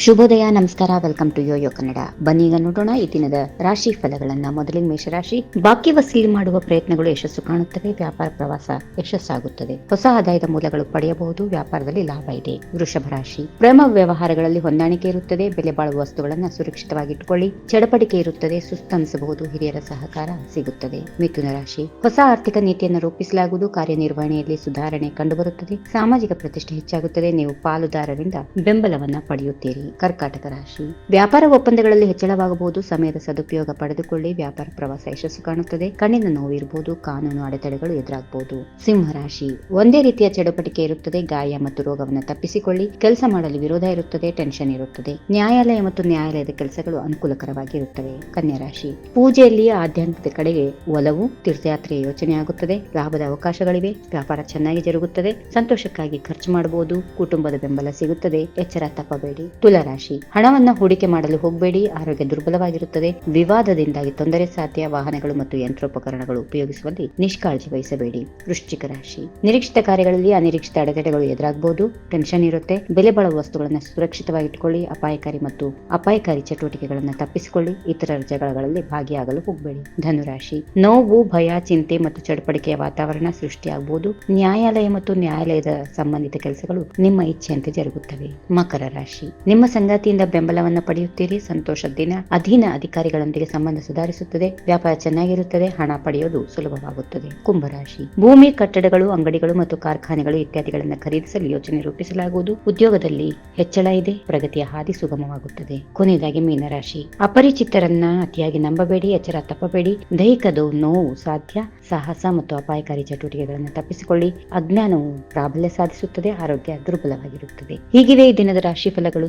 ಶುಭೋದಯ, ನಮಸ್ಕಾರ, welcome to Yoyo Kannada. ಬನ್ನಿ ಈಗ ನೋಡೋಣ ಈ ದಿನದ ರಾಶಿ ಫಲಗಳನ್ನ. ಮೊದಲಿನ ಮೇಷರಾಶಿ ಬಾಕಿ ವಸೂಲಿ ಮಾಡುವ ಪ್ರಯತ್ನಗಳು ಯಶಸ್ಸು ಕಾಣುತ್ತವೆ, ವ್ಯಾಪಾರ ಪ್ರವಾಸ ಯಶಸ್ಸಾಗುತ್ತದೆ. ಹೊಸ ಆದಾಯದ ಮೂಲಗಳು ಪಡೆಯಬಹುದು, ವ್ಯಾಪಾರದಲ್ಲಿ ಲಾಭ ಇದೆ. ವೃಷಭ ರಾಶಿ, ಪ್ರೇಮ ವ್ಯವಹಾರಗಳಲ್ಲಿ ಹೊಂದಾಣಿಕೆ ಇರುತ್ತದೆ, ಬೆಲೆ ಬಾಳುವ ವಸ್ತುಗಳನ್ನು ಸುರಕ್ಷಿತವಾಗಿಟ್ಟುಕೊಳ್ಳಿ, ಚಡಪಡಿಕೆ ಇರುತ್ತದೆ, ಸುಸ್ತನಿಸಬಹುದು, ಹಿರಿಯರ ಸಹಕಾರ ಸಿಗುತ್ತದೆ. ಮಿಥುನ ರಾಶಿ, ಹೊಸ ಆರ್ಥಿಕ ನೀತಿಯನ್ನು ರೂಪಿಸಲಾಗುವುದು, ಕಾರ್ಯನಿರ್ವಹಣೆಯಲ್ಲಿ ಸುಧಾರಣೆ ಕಂಡುಬರುತ್ತದೆ, ಸಾಮಾಜಿಕ ಪ್ರತಿಷ್ಠೆ ಹೆಚ್ಚಾಗುತ್ತದೆ, ನೀವು ಪಾಲುದಾರರಿಂದ ಬೆಂಬಲವನ್ನ ಪಡೆಯುತ್ತೀರಿ. ಕರ್ಕಾಟಕ ರಾಶಿ. ವ್ಯಾಪಾರ ಒಪ್ಪಂದಗಳಲ್ಲಿ ಹೆಚ್ಚಳವಾಗಬಹುದು. ಸಮಯದ ಸದುಪಯೋಗ ಪಡೆದುಕೊಳ್ಳಿ. ವ್ಯಾಪಾರ ಪ್ರವಾಸ ಯಶಸ್ಸು ಕಾಣುತ್ತದೆ. ಕಣ್ಣಿನ ನೋವು ಇರಬಹುದು ಕಾನೂನು ಅಡೆತಡೆಗಳು ಎದುರಾಗಬಹುದು ಸಿಂಹ ರಾಶಿ. ಒಂದೇ ರೀತಿಯ ಚಡಪಟಿಕೆ ಇರುತ್ತದೆ. ಗಾಯ ಮತ್ತು ರೋಗವನ್ನು ತಪ್ಪಿಸಿಕೊಳ್ಳಿ. ಕೆಲಸ ಮಾಡಲು ವಿರೋಧ ಇರುತ್ತದೆ. ಟೆನ್ಷನ್ ಇರುತ್ತದೆ. ನ್ಯಾಯಾಲಯ ಮತ್ತು ನ್ಯಾಯಾಲಯದ ಕೆಲಸಗಳು ಅನುಕೂಲಕರವಾಗಿರುತ್ತವೆ ಕನ್ಯಾ ರಾಶಿ. ಪೂಜೆಯಲ್ಲಿ ಆಧ್ಯಾತ್ಮಿಕ ಕಡೆಗೆ ಒಲವು, ತೀರ್ಥಯಾತ್ರೆಯ ಯೋಚನೆ ಆಗುತ್ತದೆ. ಲಾಭದ ಅವಕಾಶಗಳಿವೆ. ವ್ಯಾಪಾರ ಚೆನ್ನಾಗಿ ಜರುಗುತ್ತದೆ. ಸಂತೋಷಕ್ಕಾಗಿ ಖರ್ಚು ಮಾಡಬಹುದು. ಕುಟುಂಬದ ಬೆಂಬಲ ಸಿಗುತ್ತದೆ. ಎಚ್ಚರ ತಪ್ಪಬೇಡಿ. ತುಲಾರಾಶಿ ಹಣವನ್ನು ಹೂಡಿಕೆ ಮಾಡಲು ಹೋಗಬೇಡಿ, ಆರೋಗ್ಯ ದುರ್ಬಲವಾಗಿರುತ್ತದೆ. ವಿವಾದದಿಂದಾಗಿ ತೊಂದರೆ ಸಾಧ್ಯ, ವಾಹನಗಳು ಮತ್ತು ಯಂತ್ರೋಪಕರಣಗಳು ಉಪಯೋಗಿಸುವಲ್ಲಿ ನಿಷ್ಕಾಳಜಿ ವಹಿಸಬೇಡಿ. ವೃಶ್ಚಿಕ ರಾಶಿ. ನಿರೀಕ್ಷಿತ ಕಾರ್ಯಗಳಲ್ಲಿ ಅನಿರೀಕ್ಷಿತ ಅಡೆತಡೆಗಳು ಎದುರಾಗಬಹುದು ಟೆನ್ಷನ್ ಇರುತ್ತೆ. ಬೆಲೆ ಬಾಳುವ ವಸ್ತುಗಳನ್ನು ಸುರಕ್ಷಿತವಾಗಿಟ್ಟುಕೊಳ್ಳಿ ಅಪಾಯಕಾರಿ ಮತ್ತು ಅಪಾಯಕಾರಿ ಚಟುವಟಿಕೆಗಳನ್ನು ತಪ್ಪಿಸಿಕೊಳ್ಳಿ. ಇತರ ಜಗಳಗಳಲ್ಲಿ ಭಾಗಿಯಾಗಲು ಹೋಗಬೇಡಿ. ಧನುರಾಶಿ. ನೋವು, ಭಯ, ಚಿಂತೆ ಮತ್ತು ಚಡಪಡಿಕೆಯ ವಾತಾವರಣ ಸೃಷ್ಟಿಯಾಗಬಹುದು ನ್ಯಾಯಾಲಯ ಮತ್ತು ನ್ಯಾಯಾಲಯದ ಸಂಬಂಧಿತ ಕೆಲಸಗಳು ನಿಮ್ಮ ಇಚ್ಛೆಯಂತೆ ಜರುಗುತ್ತವೆ. ಮಕರ ರಾಶಿ. ನಿಮ್ಮ ಸಂಗಾತಿಯಿಂದ ಬೆಂಬಲವನ್ನು ಪಡೆಯುತ್ತೀರಿ. ಸಂತೋಷದ ದಿನ ಅಧೀನ ಅಧಿಕಾರಿಗಳೊಂದಿಗೆ ಸಂಬಂಧ ಸುಧಾರಿಸುತ್ತದೆ. ವ್ಯಾಪಾರ ಚೆನ್ನಾಗಿರುತ್ತದೆ. ಹಣ ಪಡೆಯುವುದು ಸುಲಭವಾಗುತ್ತದೆ. ಕುಂಭರಾಶಿ. ಭೂಮಿ, ಕಟ್ಟಡಗಳು, ಅಂಗಡಿಗಳು ಮತ್ತು ಕಾರ್ಖಾನೆಗಳು ಇತ್ಯಾದಿಗಳನ್ನು ಖರೀದಿಸಲು ಯೋಜನೆ ರೂಪಿಸಲಾಗುವುದು. ಉದ್ಯೋಗದಲ್ಲಿ ಹೆಚ್ಚಳ ಇದೆ. ಪ್ರಗತಿಯ ಹಾದಿ ಸುಗಮವಾಗುತ್ತದೆ. ಕೊನೆಯದಾಗಿ ಮೀನರಾಶಿ. ಅಪರಿಚಿತರನ್ನ ಅತಿಯಾಗಿ ನಂಬಬೇಡಿ. ಎಚ್ಚರ ತಪ್ಪಬೇಡಿ. ದೈಹಿಕ ನೋವು ಸಾಧ್ಯ. ಸಾಹಸ ಮತ್ತು ಅಪಾಯಕಾರಿ ಚಟುವಟಿಕೆಗಳನ್ನು ತಪ್ಪಿಸಿಕೊಳ್ಳಿ. ಅಜ್ಞಾನವು ಪ್ರಾಬಲ್ಯ ಸಾಧಿಸುತ್ತದೆ. ಆರೋಗ್ಯ ದುರ್ಬಲವಾಗಿರುತ್ತದೆ. ಹೀಗಿವೆ ಈ ದಿನದ ರಾಶಿ ಫಲಗಳು.